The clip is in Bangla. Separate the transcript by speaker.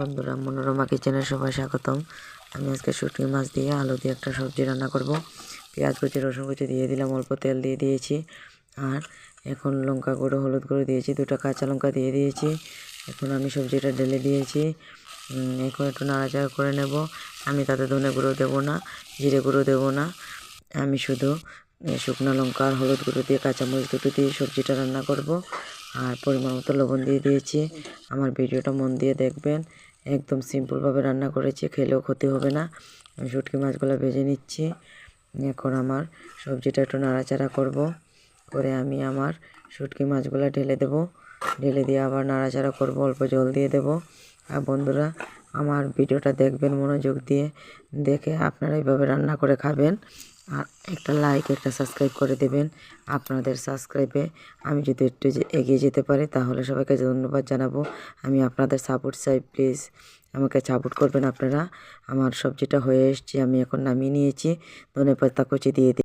Speaker 1: বন্ধুরা, মনোরমা কিচেনের সবাই স্বাগতম। আমি আজকে শুটকি মাছ দিয়ে আলু দিয়ে একটা সবজি রান্না করব। পেঁয়াজ কুচি, রসুন কুচি দিয়ে দিলাম, অল্প তেল দিয়ে দিয়েছি। আর এখন লঙ্কা গুঁড়ো, হলুদ গুঁড়ো দিয়েছি, দুটো কাঁচা লঙ্কা দিয়ে দিয়েছি। এখন আমি সবজিটা ঢেলে দিয়েছি। এখন একটু নাড়াচাড়া করে নেব। আমি তাতে ধনে গুঁড়ো দেবো না, জিরে গুঁড়ো দেবো না। আমি শুধু শুকনো লঙ্কা আর হলুদ গুঁড়ো দিয়ে কাঁচামরিচ দুটো দিয়ে সবজিটা রান্না করব। আর পরিমাণ মতো লবণ দিয়ে দিয়েছি। আমার ভিডিওটা মন দিয়ে দেখবেন। একদম সিম্পলভাবে রান্না করেছি, খেলেও ক্ষতি হবে না। আমি শুটকি মাছগুলো ভেজে নিচ্ছি। এখন আমার সবজিটা একটু নাড়াচাড়া করব। করে আমি আমার শুটকি মাছগুলো ঢেলে দেব। ঢেলে দিয়ে আবার নাড়াচাড়া করব, অল্প জল দিয়ে দেব। আর বন্ধুরা, আমার ভিডিওটা দেখবেন মনোযোগ দিয়ে। দেখে আপনারা এইভাবে রান্না করে খাবেন। আর একটা লাইক একটা সাবস্ক্রাইব করে দেবেন আপনাদের সাবস্ক্রাইবে আমি যদি একটু এগিয়ে যেতে পারি, তাহলে সবাইকে ধন্যবাদ জানাব। আমি আপনাদের সাপোর্ট চাই প্লিজ আমাকে সাপোর্ট করবেন আপনারা। আমার সবজিটা হয়ে এসছে, আমি এখন নামিয়ে নিয়েছি। ধনে পাতা কুচি দিয়ে